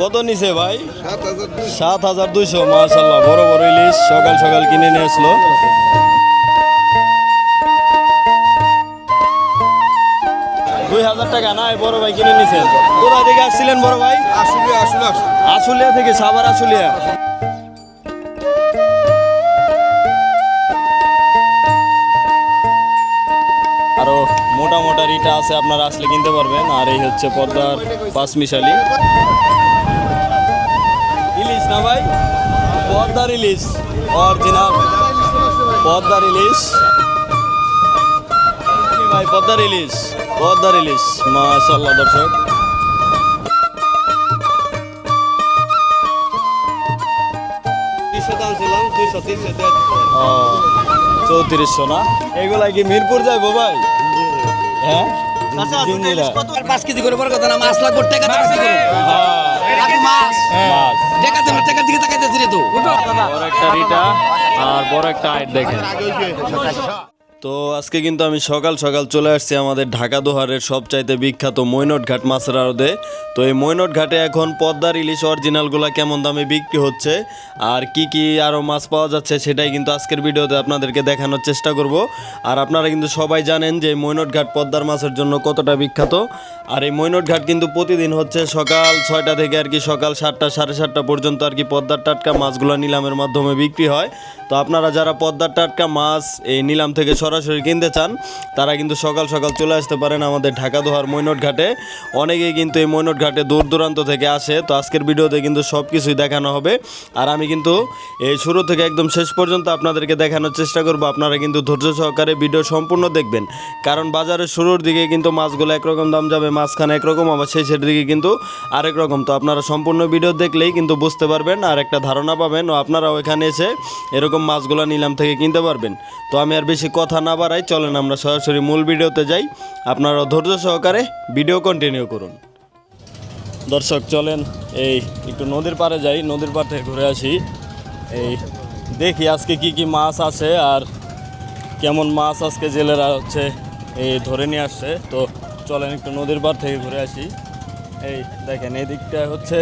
কত নিছে ভাই? সাত হাজার দুইশো। মাশাল্লাহ বড় বড় ইলিশ সকাল সকাল কিনে নিয়ে আসলো। দুই হাজার টাকা না এই বড় ভাই কিনে নিছেন কোথা থেকে আসছিলেন বড় ভাই? আসুলিয়া আসলে আসলে থেকে সাবার আসুলিয়া আরও মোটা মোটা রিটা আছে আপনারা আসলে কিনতে পারবেন। আর এই হচ্ছে পদ্মার পাঁচ মিশালি। ইলিশ না ভাই? পদ্মার ইলিশ অরিজিনাল। পদ্মার ইলিশ কি ভাই পদ্মার ইলিশ পদ্মার ইলিশ মাশাল্লাহ দর্শক। চৌত্রিশশো না? এগুলা কি মিরপুর যাইবো ভাই? হ্যাঁ? জিঞ্জিরা। পাঁচ কেজি করে? বড় কথা না মাছ লাগবে টাকা হ্যাঁ, মাছ। দিকে তাকাইতেছি রে তো। বড় একটা রিটা আর বড় একটা আইট দেখেন। তো আজকে কিন্তু আমি সকাল সকাল চলে আসছি আমাদের ঢাকা দোহারের সবচাইতে বিখ্যাত মৈনট ঘাট মাছের আড়তে। তো এই মৈনট ঘাটে এখন পদ্মার ইলিশ অরিজিনালগুলো কেমন দামে বিক্রি হচ্ছে, আর কি কি আরও মাছ পাওয়া যাচ্ছে সেটাই কিন্তু আজকের ভিডিওতে আপনাদেরকে দেখানোর চেষ্টা করব। আর আপনারা কিন্তু সবাই জানেন যে মৈনট ঘাট পদ্মার মাছের জন্য কতটা বিখ্যাত। আর এই মৈনট ঘাট কিন্তু প্রতিদিন হচ্ছে সকাল ছয়টা থেকে আর কি সকাল সাতটা, সাড়ে সাতটা পর্যন্ত আর কি পদ্মার টাটকা মাছগুলো নিলামের মাধ্যমে বিক্রি হয়। তো আপনারা যারা পদ্মার টাটকা মাছ এই নিলাম থেকে সরাসরি কিনতে চান, তারা কিন্তু সকাল সকাল চলে আসতে পারেন আমাদের ঢাকা দোহার মৈনট ঘাটে। অনেকেই কিন্তু এই মৈনট ঘাটে দূর দূরান্ত থেকে আসে, তো আজকের ভিডিওতে কিন্তু সব কিছুই দেখানো হবে। আর আমি কিন্তু এই শুরু থেকে একদম শেষ পর্যন্ত আপনাদেরকে দেখানোর চেষ্টা করব, আপনারা কিন্তু ধৈর্য সহকারে ভিডিও সম্পূর্ণ দেখবেন। কারণ বাজারের শুরুর দিকে কিন্তু মাছগুলো একরকম দাম যাবে, মাঝখানে একরকম, আবার শেষের দিকে কিন্তু আরেক রকম। তো আপনারা সম্পূর্ণ ভিডিও দেখলেই কিন্তু বুঝতে পারবেন, আর একটা ধারণা পাবেন, ও আপনারাও এখানে এসে এরকম মাছগুলো নিলাম থেকে কিনতে পারবেন। তো আমি আর বেশি কথা না বাড়াই, চলেন আমরা সরাসরি মূল ভিডিওতে যাই। আপনারা ধৈর্য সহকারে ভিডিও কন্টিনিউ করুন। দর্শক, চলেন এই একটু নদীর পাড়ে যাই। নদীর পাড় থেকে ঘুরে আসি। এই দেখি আজকে কি কি মাছ আছে আর কেমন মাছ আজকে জেলেরা হচ্ছে এই ধরে নিয়ে আসছে। তো চলেন একটু নদীর পাড় থেকে ঘুরে আসি। এই দেখেন, এই দিকটা হচ্ছে,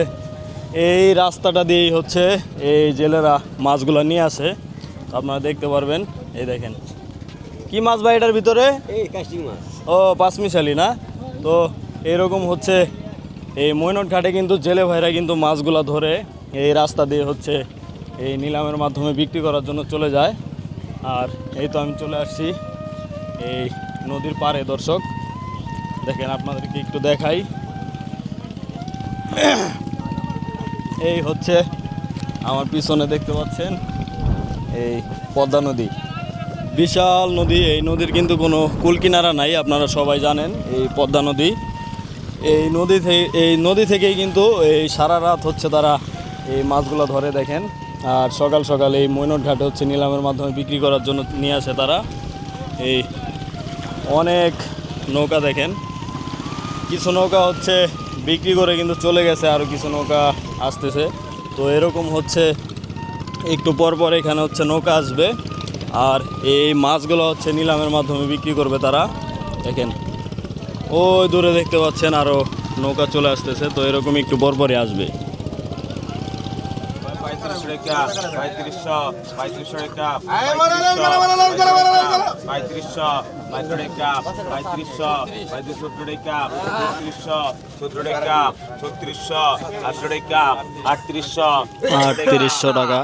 এই রাস্তাটা দিয়েই হচ্ছে এই জেলেরা মাছগুলো নিয়ে আসে। আপনারা দেখতে পারবেন, এই দেখেন। কি মাছ ভাই এটার ভিতরে? এই কাশি মাছ। ও পাঁচমিশালি না? তো এরকম হচ্ছে এই মৈনট ঘাটে কিন্তু জেলে ভাইরা কিন্তু মাছগুলা ধরে এই রাস্তা দিয়ে হচ্ছে এই নিলামের মাধ্যমে বিক্রি করার জন্য চলে যায়। আর এই তো আমি চলে আসছি এই নদীর পাড়ে দর্শক। দেখেন আপনাদেরকে একটু দেখাই। এই হচ্ছে আমার পিছনে দেখতে পাচ্ছেন এই পদ্মা নদী। বিশাল নদী, এই নদীর কিন্তু কোনো কুল কিনারা নাই, আপনারা সবাই জানেন, এই পদ্মা নদী। এই নদী থেকে এই নদী থেকেই কিন্তু এই সারা রাত হচ্ছে তারা এই মাছগুলো ধরে দেখেন। আর সকাল সকাল এই মৈনট ঘাটে হচ্ছে নিলামের মাধ্যমে বিক্রি করার জন্য নিয়ে আসে তারা। এই অনেক নৌকা দেখেন। কিছু নৌকা হচ্ছে বিক্রি করে কিন্তু চলে গেছে আরও কিছু নৌকা আসতেছে। তো এরকম হচ্ছে, একটু পর পর এখানে হচ্ছে নৌকা আসবে। আর এই মাছগুলো হচ্ছে নিলামের মাধ্যমে বিক্রি করবে তারা দেখেন ওই দূরে দেখতে পাচ্ছেন আরও নৌকা চলে আসতেছে তো এরকম একটু বরপরে আসবে আটত্রিশশো টাকা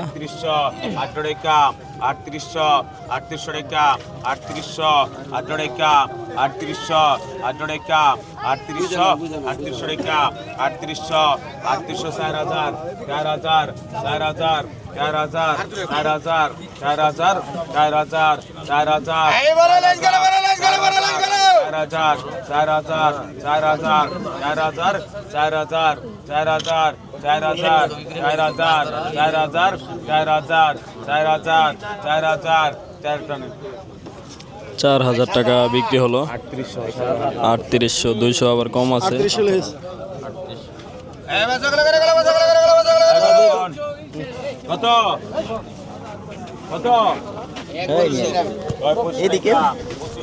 আটত্রিশশো আটত্রিশশো টাকা আটত্রিশশো আটশো টাকা আটত্রিশশো আটশো টাকা আটত্রিশশো আটত্রিশশো টাকা আটত্রিশশো আটত্রিশশো চার হাজার চার হাজার চার হাজার চার হাজার চার হাজার চার হাজার চার হাজার চার হাজার চার হাজার চার হাজার চার হাজার চার হাজার চার হাজার চার হাজার চার হাজার চার হাজার চার হাজার চার হাজার চার হাজার চার হাজার চার টন চার হাজার টাকা বিক্রি হলো। আটত্রিশশো দুইশো আবার কম আছে। কত? কত? এদিকে।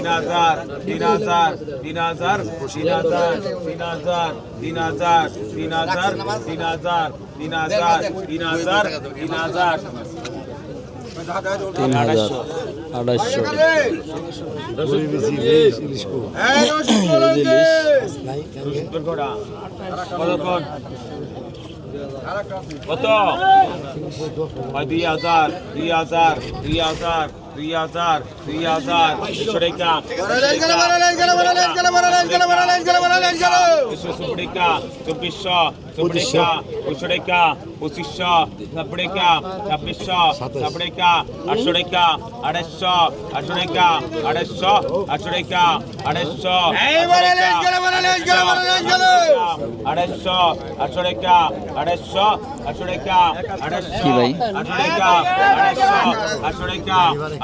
তিন হাজার তিন হাজার তিন হাজার তিন হাজার তিন হাজার তিন হাজার তিন হাজার তিন হাজার তিন হাজার তিন হাজার তিন হাজার তিন হাজার আড়াইশো কতক্ষণ কত দুই হাজার দুই হাজার দুই হাজার দুই হাজার দুই হাজার দুশো টাকা দুশো টাকা চব্বিশশো চব্বিশ টাকা দুশো টাকা পঁচিশশো ছাব্বিশ টাকা ছাব্বিশশো ছাব্বিশ টাকা আটশো টাকা আড়াইশো আটশো টাকা আড়াইশো আটশো টাকা আড়াইশো আড়াইশো আটশো টাকা আড়াইশো আটশো টাকা আড়াইশো কি আটশো টাকা আড়াইশো আটশো টাকা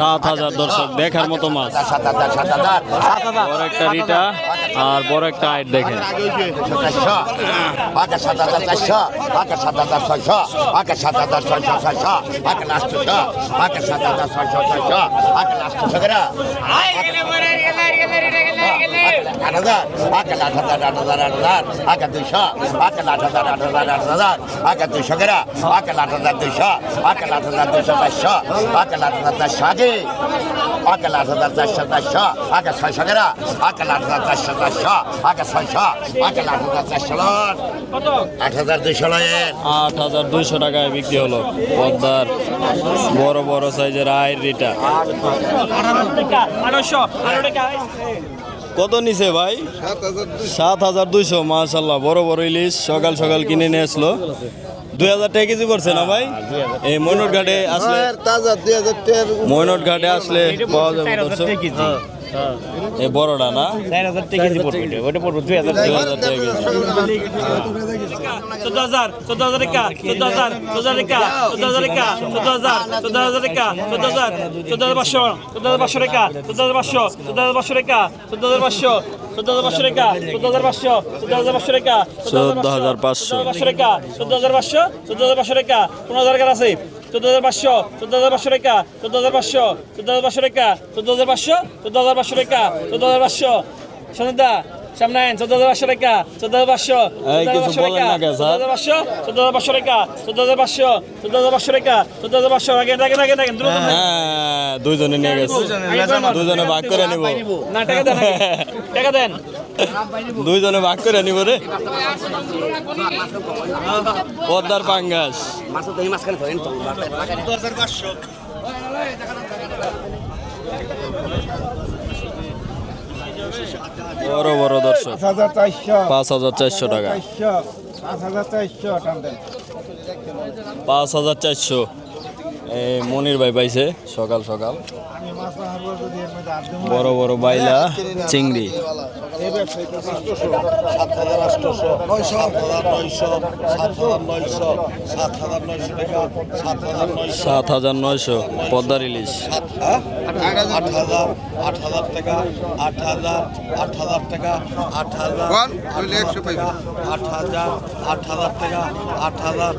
সাত হাজার দর্শক দেখার মতো মাছ সাত হাজার সাত হাজার বড় একটা রিটা আর বড় একটা আইট দেখেন পাকা সাত হাজার চারশো পাকা সাত হাজার ছয়শো পাকা সাত হাজার ছয়শো ছয়শো পাকা লাস্ট পাকা সাত হাজার ছয়শো ছয়শো পাকা লাস্ট ছগরা আট হাজার পাকা আট হাজার আট হাজার আট হাজার পাকা দুইশো পাকা আট হাজার আট হাজার আট হাজার আগে দুইশো গেরা আগে আট হাজার দুইশো আগে আট হাজার দুইশো চারশো আগে আট হাজার চারশো আগে আগে আট হাজার চারশো চারশো আগে ছয়শো গেরা আগে আট হাজার চারশো চারশো আগে ছয়শো আগে আট হাজার চারশো লন আট হাজার দুইশো লয়ের। আট হাজার দুইশো টাকায় বিক্রি হলো পদ্মার বড় বড় সাইজের আয়ের রিটা কত নিছে ভাই? সাত হাজার দুইশো মাশাল্লাহ বড় বড় ইলিশ সকাল সকাল কিনে নিয়ে আসলো। দুই হাজার টাকা কেজি পড়ছে না ভাই? এই ময়নট ঘাটে আসলে ময়নট ঘাটে আসলে পাওয়া যাবে হ্যাঁ। এই বড়টা না দুই হাজার টাকা কেজি চোদ্দ হাজার চোদ্দ হাজার টাকা চোদ্দ হাজার চোদ্দ হাজার টাকা চোদ্দ হাজার টাকা চোদ্দ হাজার চোদ্দ হাজার টাকা চোদ্দ হাজার চোদ্দ হাজার পাঁচশো চোদ্দ হাজার পাঁচশো টাকা চোদ্দ হাজার পাঁচশো চোদ্দ হাজার পাঁচশো টাকা চোদ্দ হাজার পাঁচশো চোদ্দ হাজার পাঁচশো টাকা চোদ্দ হাজার পাঁচশো চোদ্দ হাজার পাঁচশো টাকা চোদ্দ হাজার পাঁচশো। পাঁচশো টাকা চোদ্দ হাজার পাঁচশো চোদ্দ হাজার পাঁচশো টাকা পনেরো হাজার টাকা আছে চোদ্দ হাজার পাঁচশো চোদ্দ হাজার পাঁচশো টাকা চোদ্দ হাজার পাঁচশো চোদ্দ হাজার পাঁচশো টাকা চোদ্দ হাজার পাঁচশো চোদ্দ হাজার পাঁচশো টাকা চোদ্দ হাজার পাঁচশো সন্ধ্যা সামনে আইন চোদ্দ হাজার পাঁচশো টাকা চোদ্দ হাজার পাঁচশো এই কিছু বলেন না কে, স্যার? চোদ্দ হাজার পাঁচশো চোদ্দ হাজার পাঁচশো টাকা চোদ্দ হাজার পাঁচশো চোদ্দ হাজার পাঁচশো টাকা চোদ্দ হাজার পাঁচশো আগে দেখেন দেখেন দেখেন দ্রুত হ্যাঁ দুইজনে নিয়ে গেছে দুজনে ভাগ করে নিব না টাকা দেন টাকা দেন দুইজনে ভাগ করে নিব রে। পদ্মার পাঙ্গাস। বড় বড় দর্শক। পাঁচ হাজার চারশো টাকা। পাঁচ হাজার চারশো। এই মনির ভাই পাইছে সকাল সকাল। বড় বড় বাইলা চিংড়ি। সাত হাজার আটশোশো সাত হাজার নয়শো সাত হাজার নয়শো সাত হাজার নয়শো টাকা সাত হাজার নয়শো। সাত হাজার নয়শো পদ্মার ইলিশ সাত আট হাজার আট হাজার টাকা আট হাজার আট হাজার টাকা আট হাজার আট হাজার আট হাজার টাকা আট হাজার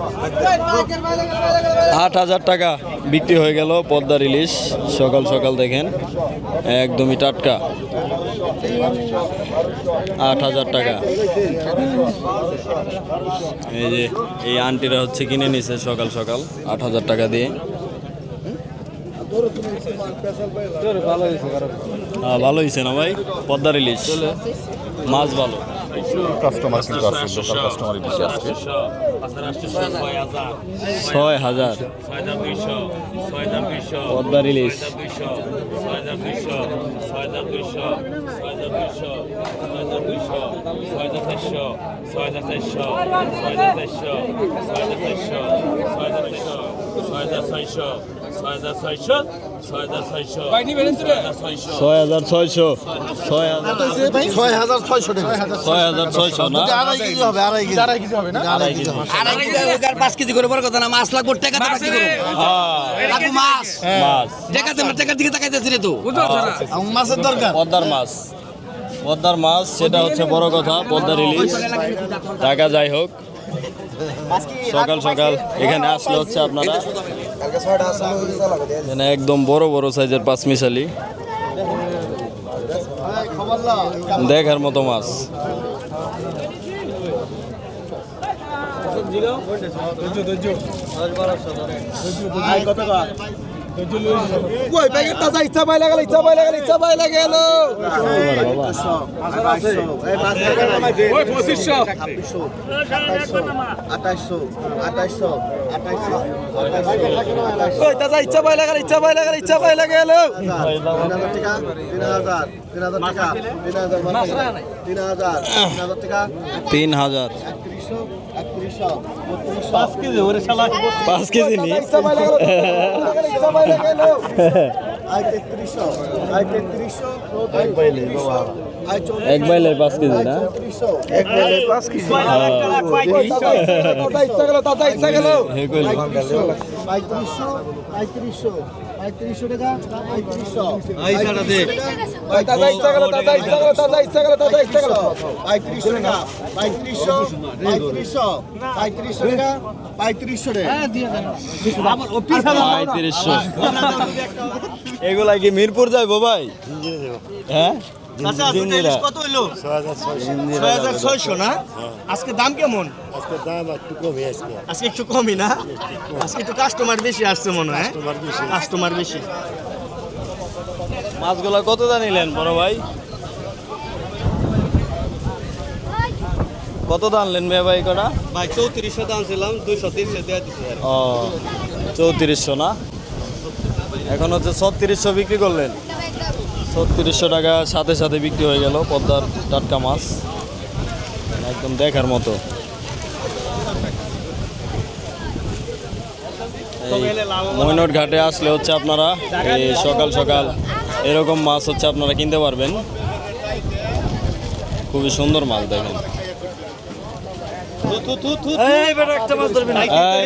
আট হাজার টাকা। বিক্রি হয়ে গেল পদ্মার ইলিশ সকাল সকাল দেখেন একদমই টাটকা। আট হাজার টাকা। এই যে, এই আন্টিরা হচ্ছে কিনে নিছে সকাল সকাল, আট হাজার টাকা দিয়ে। হ্যাঁ ভালো হয়েছে না ভাই? পদ্মার ইলিশ। মাছ ভালো। কাস্টমার কিন্তু আছে লোকাল কাস্টমারই বেশি আজকে ছয় হাজার পদ্মার ইলিশ ছয় হাজার ছয়শো ছয় হাজার ছয় হাজার ছয়শো ছয় হাজার ছয়শো না? আড়াই কেজি হবে আড়াই কেজি। আড়াই কেজি হবে না? আড়াই কেজি আড়াই কেজি আর পাঁচ কেজি করে বড় কথা না মাছ লাগবো টাকা তো কি করব লাগবো মাছ। টাকার দিকে তাকাইতেছি রে তো মাছের দরকার? পদ্মার মাছ। পদ্মার মাছ সেটা হচ্ছে বড় কথা পদ্মার ইলিশ টাকা যাই হোক। সকাল সকাল। এখানে আসলে হচ্ছে আপনারা এখানে একদম বড় বড় সাইজের পাঁচ মিশালি। দেখার মতো মাছ। কই প্যাকেট তাজা ইচ্ছা পাইলা গেল ইচ্ছা পাইলা গেল ইচ্ছা পাইলা গেল আঠাইশো আঠাইশো কই তাজা ইচ্ছা পাইলা গেল ইচ্ছা পাইলা গেল ইচ্ছা পাইলা গেল তিন হাজার তিন হাজার টাকা তিন হাজার তিন হাজার। তিন হাজার। পাঁচ কেজি এক না? পঁয়ত্রিশশো টাকা পঁয়ত্রিশশো। তাজা ইচ্ছা গেল তাজা ইচ্ছা গেল তাজা ইচ্ছা গেল তাজা ইচ্ছা গেল পঁয়ত্রিশশো টাকা পঁয়ত্রিশশো পঁয়ত্রিশশো পঁয়ত্রিশশো টাকা পঁয়ত্রিশশো টাকা। পঁয়ত্রিশশো। এগুলা কি মিরপুর যাইবো ভাই? হ্যাঁ? কত হইল? ছয় হাজার ছয়শো। না? আজকে দাম কেমন? আজকে দাম একটু কমে আজকে। আজকে একটু কমই না? আজকে একটু কাস্টমার বেশি আসছে মনে হয় কাস্টমার বেশি। মাছগুলা কত দা নিলেন বড় ভাই? কত দাম আনলেন মেয়ে ভাই কটা? ভাই চৌত্রিশশো দাম ছিলাম দুইশো তিনশো দেওয়া দিচ্ছে ও চৌত্রিশশো না? এখন হচ্ছে ছত্রিশশো বিক্রি করলেন? ছত্রিশশো টাকা সাথে সাথে বিক্রি হয়ে গেল পদ্মার টাটকা মাছ। একদম দেখার মতো। মইনট ঘাটে আসলে হচ্ছে আপনারা এই সকাল সকাল এরকম মাছ হচ্ছে আপনারা কিনতে পারবেন। খুবই সুন্দর মাছ দেখেন।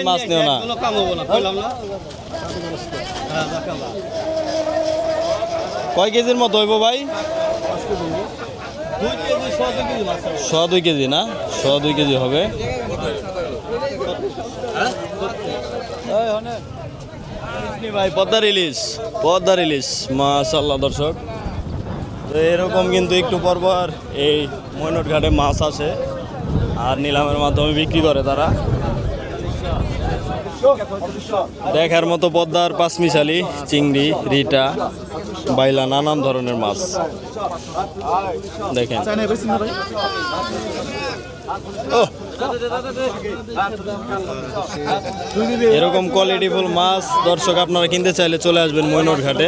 মাছ নিও না। কয় কেজির মতো হইব ভাই? সোয়া দুই কেজি না? সোয়া দুই কেজি হবে। ভাই পদ্মার ইলিশ পদ্মার ইলিশ মাশাল্লাহ দর্শক। তো এরকম কিন্তু একটু পর পর এই ময়নট ঘাটে মাছ আসে আর নিলামের মাধ্যমে বিক্রি করে তারা। দেখার মতো পদ্মার পাঁচমিশালি, চিংড়ি, রিটা, বাইলা, নানান ধরনের মাছ। দেখেন। এরকম কোয়ালিটিফুল মাছ দর্শক আপনারা কিনতে চাইলে চলে আসবেন ময়নট ঘাটে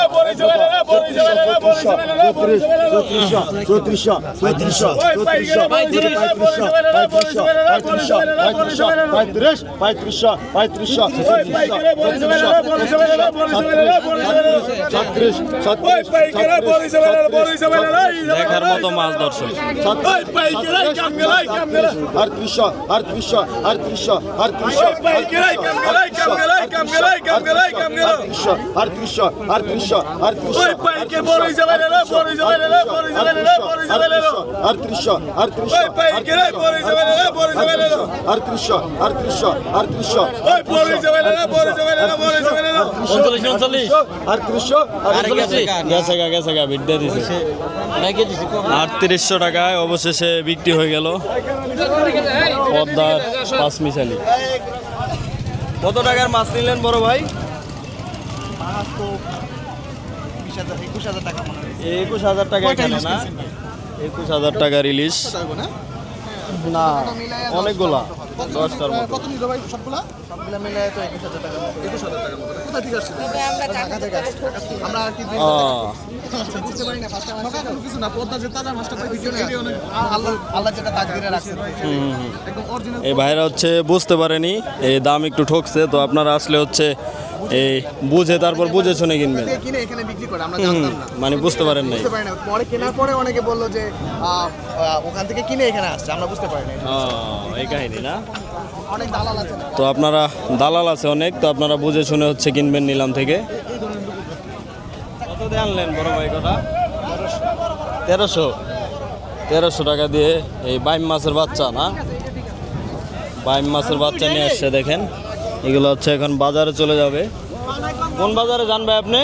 Hartrisha, Hartrisha, Hartrisha, আটত্রিশশো টাকায় অবশেষে বিক্রি হয়ে গেল পদ্মার পাঁচ মিশালি কত টাকার মাছ নিলেন বড় ভাই একুশ হাজার টাকা এখানে না? একুশ হাজার টাকার ইলিশ না? অনেকগুলা। দশটার মতো। কত নিল ভাই সবগুলা? সবগুলা মিলে তো একুশ হাজার টাকা একুশ হাজার টাকার মতো কোথা থেকে আসছে? ঢাকা থেকে আসছে। আমরা আর কি বুঝতে পারি না ফার্স্টে মাছটা কোনো কিছু না পদ্মা যে তাজা মাছটা পাই দিছে এটাই অনেক আল্লাহ আল্লাহ যেটা তাকদিরে রাখছে হুম, হুম। একদম অরিজিনাল এই ভাইরা হচ্ছে বুঝতে পারেনি এই দাম একটু ঠকছে তো আপনারা আসলে হচ্ছে এই বুঝে তারপর বুঝে শুনে কিনবেন। কিনে এখানে বিক্রি করে আমরা জানতাম না। মানে বুঝতে পারেন নাই। বুঝতে পারি না। পরে কেনার পরে অনেকে বলল যে ওখান থেকে কিনে এখানে আসছে আমরা বুঝতে পারি না এই কাহিনী না? অনেক দালাল আছে। তো আপনারা দালাল আছে অনেক তো আপনারা বুঝে শুনে হচ্ছে কিনবেন নিলাম থেকে। কত দিয়ে আনলেন বড় ভাই কটা তেরোশো। তেরোশো টাকা দিয়ে এই বাইম মাছের বাচ্চা না? বাইম মাছের বাচ্চা নিয়ে আসছে দেখেন। এগুলো হচ্ছে এখন বাজারে চলে যাবে। কোন বাজারে জানবে আপনি?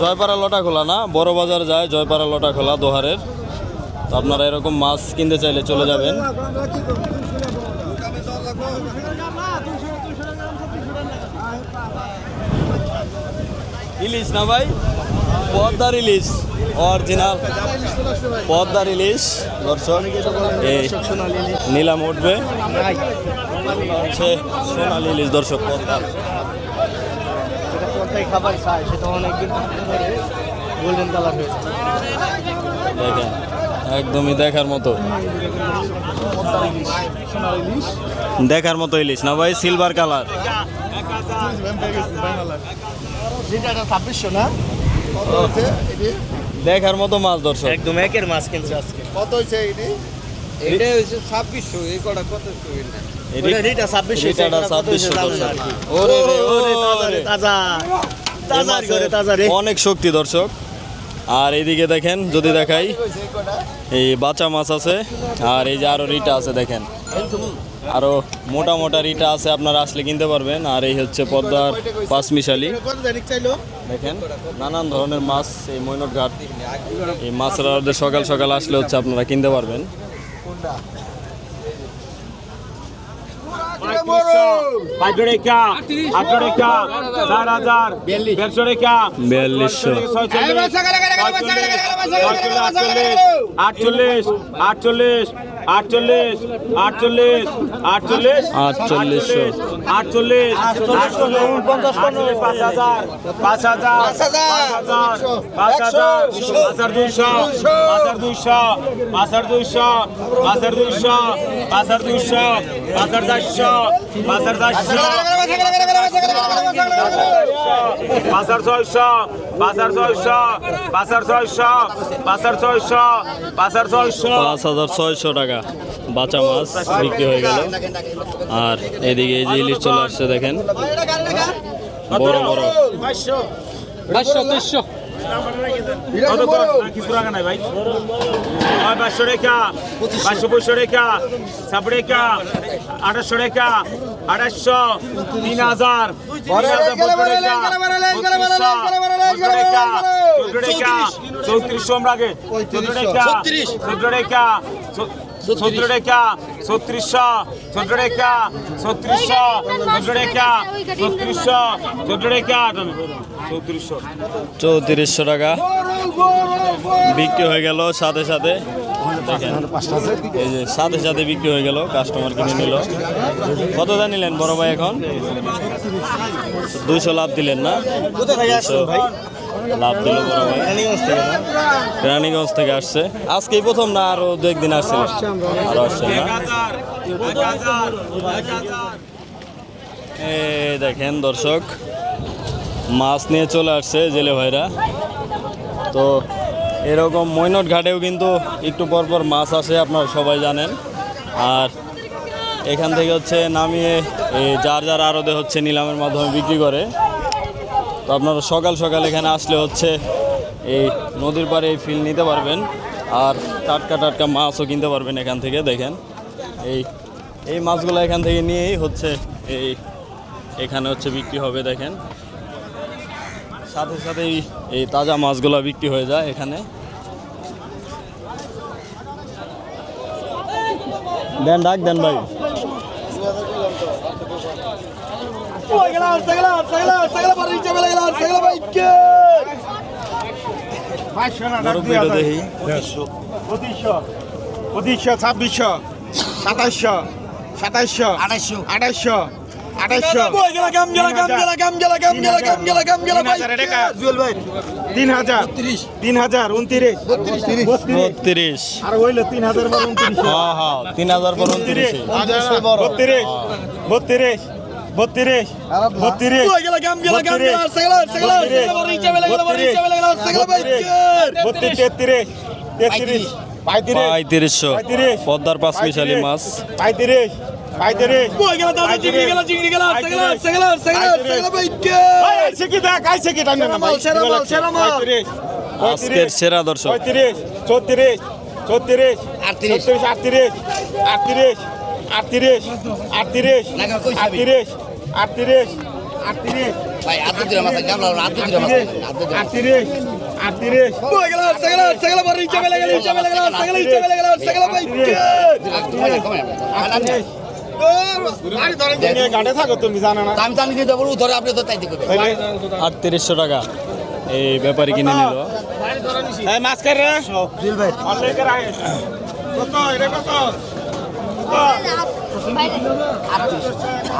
জয়পাড়া লটা খোলা না? বড় বাজার যায় জয়পাড়া লটা খোলা দোহারের। তো আপনারা এরকম মাছ কিনতে চাইলে চলে যাবেন। ইলিশ না ভাই? পদ্মার ইলিশ। অরিজিনাল। পদ্মার ইলিশ। দর্শক নিলাম উঠবে। হচ্ছে সোনালি ইলিশ দর্শক পদ্মার খাবার খায় সেটা অনেকদিন গোল্ডেন কালার হয়েছে। দেখেন একদমই দেখার মতো। দেখার মতো ইলিশ না ভাই সিলভার কালার ছাব্বিশশো না? কত হচ্ছে এটি? দেখার মতো মাছ দর্শক। একদম একের মাছ কিনছে আজকে। কত হচ্ছে এটি? এটা হচ্ছে ছাব্বিশশো এই কটা কত এটি- এটা ছাব্বিশশো এটাটা ছাব্বিশশো দর্শক। ওরে ওরে তাজা এই করে তাজা অনেক শক্তি দর্শক। আর এইদিকে দেখেন যদি দেখাই এই বাচ্চা মাছ আছে আর এই যে আরও রিটা আছে দেখেন। আরও মোটা মোটা রিটা আছে আপনারা আসলে কিনতে পারবেন। আর এই হচ্ছে পদ্মার পাঁচমিশালি চাইলো? দেখেন নানান ধরনের মাছ এই মৈনট ঘাট এই মাছের সকাল সকাল আসলে হচ্ছে আপনারা কিনতে পারবেন। পাঁচশো টাকা আটশো টাকা চার হাজার দেড়শো টাকা বিয়াল্লিশশো আটচল্লিশ আটচল্লিশ আটচল্লিশ আটচল্লিশ আটচল্লিশ আটচল্লিশশো। আটচল্লিশ আটচল্লিশ পাঁচ হাজার পাঁচ হাজার পাঁচ হাজার পাঁচ হাজার দুইশো পাঁচ হাজার দুইশো পাঁচ হাজার দুইশো পাঁচ হাজার দুইশো পাঁচ হাজার দুইশো পাঁচ হাজার চারশো পাঁচ হাজার চারশো পাঁচার ছয়শো পাঁচার ছয়শো পাঁচার ছয়শো পাঁচার ছয়শো পাঁচার ছয়শো। পাঁচ হাজার ছয়শো টাকা বাচ্চা মাছ বিক্রি হয়ে গেল। আর এদিকে এই যে ইলিশ চলে আসছে দেখেন। বড় বড়। কত কর? কিছু রাখা নাই ভাই। পাঁচশো রেখা পাঁচশো পঁয়শো রেখা ছাব্বিশ রেখা আঠাশশো রেখা। আড়াইশো তিন হাজার চৌত্রিশশো আমরা আগে চৌদ্র টাকা চৌদ্র টাকা ছত্রিশশো চোদ্দ রেখা ছত্রিশশো চোদ্দ রেখা ছত্রিশশো। চোদ্দ রেখা চৌত্রিশশো চৌত্রিশশো টাকা। বিক্রি হয়ে গেল সাথে সাথে। এই যে সাথে সাথে বিক্রি হয়ে গেল কাস্টমার কিনে নিল। কত দা নিলেন বড় ভাই এখন? দুইশো লাভ দিলেন না? লাভ দিল বড় ভাই। রানীগঞ্জ থেকে আসছে। আজকেই প্রথম না আরও দু একদিন আসছে আরও আসছে না? দেখেন দর্শক, মাছ নিয়ে চলে আসছে জেলে ভাইরা। তো এরকম মৈনট ঘাটেও কিন্তু একটু পরপর মাছ আসে, আপনারা সবাই জানেন। আর এখান থেকে হচ্ছে নামিয়ে এই যার যার আড়তে হচ্ছে নিলামের মাধ্যমে বিক্রি করে। তো আপনারা সকাল সকাল এখানে আসলে হচ্ছে এই নদীর পাড়ে এই ফিল নিতে পারবেন। আর টাটকা টাটকা মাছও কিনতে পারবেন এখান থেকে, দেখেন। এই এই মাছগুলো এখান থেকে নিয়েই হচ্ছে এই এখানে হচ্ছে বিক্রি হবে দেখেন। সাথে সাথে এই- তাজা মাছগুলো বিক্রি হয়ে যায় এখানে। দেন ডাক দেন ভাই। ছাব্বিশশো। সাতাইশশো সাতাইশশো আঠাইশশো আঠাইশশো তিন হাজার তিন হাজার উনত্রিশ। বত্রিশ। আর হইল তিন হাজার বার উনত্রিশ। হ্যাঁ হ্যাঁ তিন হাজার পর উনত্রিশ। বত্রিশ। বত্রিশ। বত্রিশ। বত্রিশ। বত্রিশ। তেত্রিশ। তেত্রিশ। পঁয়ত্রিশশো পঁয়ত্রিশ পদ্মার পাঁচ মিশালি মাছ পঁয়ত্রিশ আজকের সেরা দর্শক চৌত্রিশ চৌত্রিশ আটত্রিশ। আটত্রিশ আটত্রিশ আটত্রিশ আটত্রিশ আটত্রিশ আটত্রিশ আটত্রিশ আটত্রিশ আটত্রিশ আপনি আটত্রিশশো টাকা এই ব্যাপারে কিনে নিল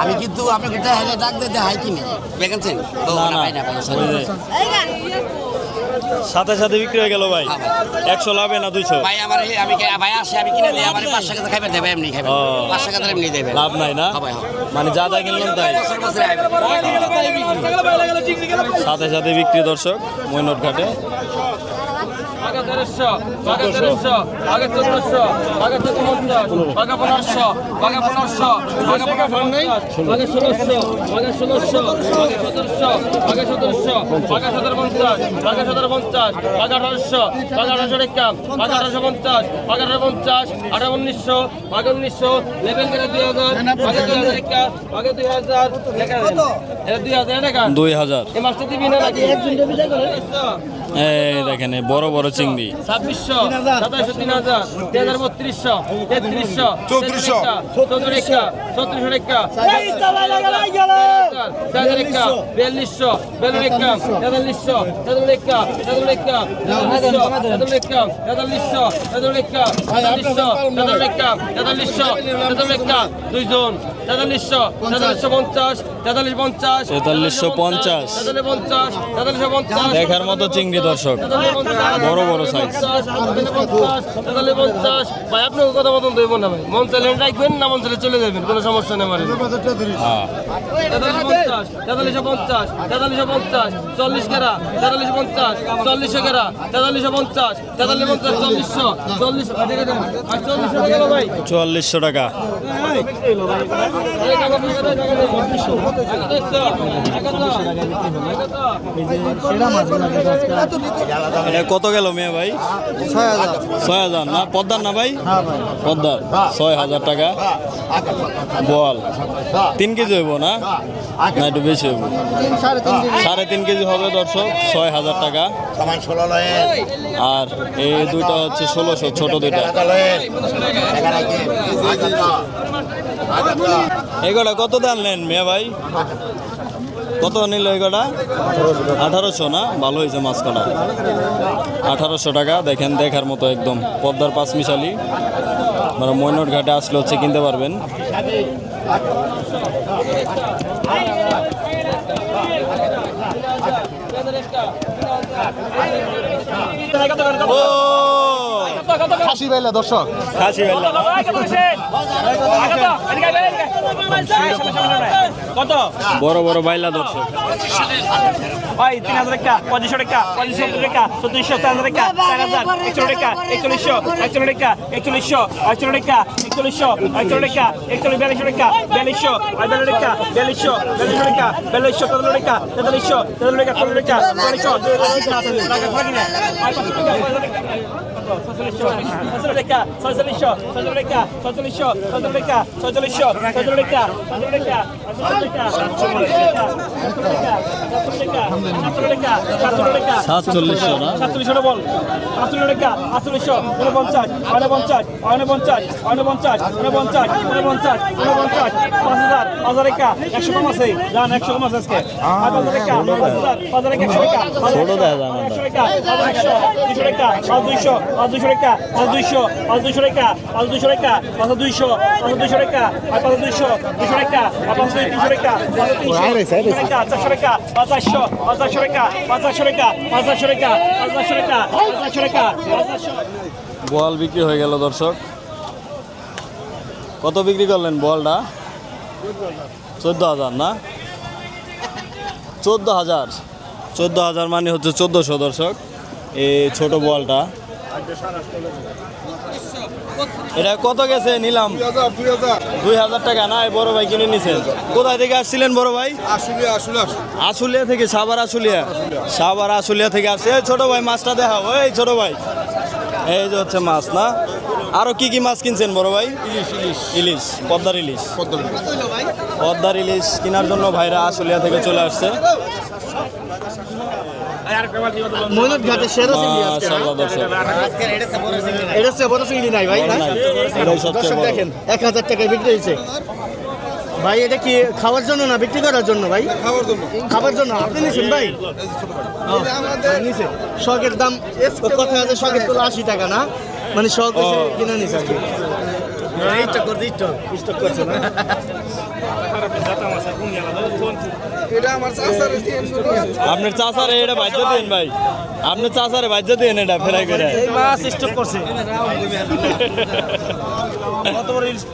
আমি কিন্তু আপনাকে ডাক হাই কিনে দেখেছেন তো না না সাথে সাথে বিক্রি হয়ে গেল ভাই। একশো লাভে না দুইশো? ভাই আমার আমি ভাই আসে আমি কিনে দিই আমার পাঁচশো টাকা খাইবেন দেবে এমনি খাইবেন পাঁচশো টাকা এমনি দেবে। লাভ নাই না? হ্যাঁ হ্যাঁ। মানে যা দা কিনলাম তাই। সাথে সাথে বিক্রি দর্শক মৈনট ঘাটে আগে তেরোশো আগে তেরোশো আগে চোদ্দশো আগে চোদ্দশো আগে পনেরোশো আগে পনেরোশো আগে আগে ষোলোশো আগে ষোলোশো আগে সতেরোশো আগে সতেরোশো আগে সতেরো পঞ্চাশ আগে সতেরো পঞ্চাশ আগে আঠারোশো আগে আঠারোশো রেখাম আগে আঠারোশো পঞ্চাশ আগে আঠারো পঞ্চাশ আঠারো উনিশশো আগে উনিশশো লেভেল করে দুই হাজার আগে দুই হাজার একা আগে দুই হাজার লেখা দুই হাজার টাকা দুই হাজার। এই মাছটা দিবি না নাকি? একজন দেবি এই দেখেন বড় বড় চিংড়ি। ছাব্বিশশো সাতাইশশো তিন হাজার। তিন হাজার। বত্রিশশো তেত্রিশশো চৌত্রিশশো। চৌত্রিশশো চৌত্রিশশো রেখা। চার বিয়াল্লিশশো বিয়াল্লিশ রেখা তেতাল্লিশশো তেতাল্লিশ রেখা তেতাল্লিশ রেখা তেতাল্লিশ রেখা তেতাল্লিশশো তেতাল্লিশ রেখা তেতাল্লিশশো তেতাল্লিশ রেখা তেতাল্লিশশো তেতাল্লিশ রেখা দুইজন তেতাল্লিশশো তেতাল্লিশশো পঞ্চাশ তেতাল্লিশ পঞ্চাশ তেতাল্লিশশো পঞ্চাশ দেখার মতো চিংড়ি দর্শক বড় বড় সাইজ ভাই আপনাকে কথা মতন দেবো না ভাই মন চাইলে রাখবেন না মন চাইলে চলে যাবেন কোনো সমস্যা নেই আমার হ্যাঁ তেতাল্লিশশো পঞ্চাশ তেতাল্লিশশো পঞ্চাশ চল্লিশ কেরা তেতাল্লিশশো পঞ্চাশ চল্লিশশো কেরা তেতাল্লিশশো পঞ্চাশ তেতাল্লিশ পঞ্চাশ চল্লিশশো টাকা ভাই চুয়াল্লিশশো টাকা কত গেল মেয়ে ভাই? ছয় হাজার। না, পদ্মার না ভাই? পদ্মার। ছয় হাজার টাকা। বল। তিন কেজি হইব না? না, একটু বেশি হইব। সাড়ে তিন কেজি হবে দর্শক, ছয় হাজার টাকা। আর এই দুইটা হচ্ছে ষোলোশো, ছোট দুইটা। এগুলা কত দাম নেন মেয়ে ভাই? কত নিল এগুলা আঠারোশো না? ভালো হয়েছে মাছ কটা। আঠারোশো টাকা, দেখেন দেখার মতো একদম পদ্মার পাঁচ মিশালি মানে মৈনট ঘাটে আসলে হচ্ছে কিনতে পারবেন। ও! খাসি বাইলা দর্শক খাসি বেলা কত বড় বড় বাইলা দর্শক ভাই তিন হাজার টাকা পঁচিশশো টাকা পঁচিশশো টাকা চৌত্রিশশো চার হাজার টাকা চার হাজার একচল্লিশ টাকা একচল্লিশশো একচল্লিশ টাকা একচল্লিশশো একচল্লিশ টাকা একচল্লিশশো একচল্লিশ টাকা একচল্লিশ বিয়াল্লিশশো টাকা বিয়াল্লিশশো বিয়াল্লিশ টাকা বিয়াল্লিশশো বিয়াল্লিশশো টাকা বিয়াল্লিশশো তেতাল্লিশ টাকা তেতাল্লিশশো তেতাল্লিশ টাকা চল্লিশ টাকা চল্লিশশো টাকা টাকা টাকা টাকা টাকা টাকা টাকা টাকা সাতচল্লিশশো না সাতচল্লিশশো বল। সাতচল্লিশ টাকা আটচল্লিশশো উনপঞ্চাশ উনপঞ্চাশ উনপঞ্চাশ উনপঞ্চাশ উনপঞ্চাশ উনপঞ্চাশ উনপঞ্চাশ পাঁচ হাজার পাঁচ হাজার টাকা একশো কম আছে। জান একশো কম আছে আজকে। আর পাঁচ হাজার টাকা পাঁচ হাজার পাঁচ হাজার একশো টাকা আমরা। একশো টাকা পাঁচ একশো টাকা পাঁচ দুইশো পাঁচ দুইশো টাকা পাঁচ দুইশো পাঁচ দুইশো টাকা পাঁচ দুইশো টাকা পাঁচ দুইশো পাঁচ দুইশো টাকা আর পাঁচ দুইশো দুশো টাকা আর পাঁচ দুই তিনশো টাকা পাঁচ তিনশো টাকা চারশো টাকা পাঁচ চারশো পাঁচ চারশো টাকা পাঁচ চারশো টাকা পাঁচ চারশো টাকা পাঁচ চারশো টাকা পাঁচ চারশো পাঁচ চারশো বল বিক্রি হয়ে গেল দর্শক। কত বিক্রি করলেন বলটা? চোদ্দ হাজার না? চোদ্দ হাজার। চোদ্দ হাজার মানে হচ্ছে চোদ্দোশো দর্শক। এই ছোট বলটা। এটা কত গেছে নিলাম? দুই হাজার টাকা। না বড় ভাই কিনে নিছেন কোথায় থেকে আসছিলেন বড় ভাই? আশুলিয়া থেকে সাবার আশুলিয়া। সাবার আশুলিয়া থেকে আসছে। এই ছোট ভাই মাছটা দেখাও। এই ছোট ভাই। এই যে হচ্ছে মাছ না? আরও কি কি মাছ কিনছেন বড় ভাই? ইলিশ ইলিশ। ইলিশ পদ্মার ইলিশ। পদ্মার ইলিশ। কেনার জন্য ভাইরা আসুলিয়া থেকে চলে আসছে। মৈনট ঘাটে সেরা চিংড়ি আজকে না? এটা বড় চিংড়ি নাই ভাই না? দর্শক দেখেন এক হাজার টাকায় বিক্রি হয়েছে। ভাই এটা কি খাওয়ার জন্য না বিক্রি করার জন্য ভাই? খাওয়ার জন্য। খাবার জন্য। আপনি নিছেন ভাই? হ্যাঁ, শখের দাম কথা আছে শখের তো আশি টাকা না? মানে শখ কিনে নিছে আর কি স্টক করছে না? আপনার চাচারে এটা বাজ্য দিন ভাই। আপনার চাচারে বাজ্য দিন এটা ফেরাই করে। এই মাছ স্টক করছে। কত বড় ইলিশ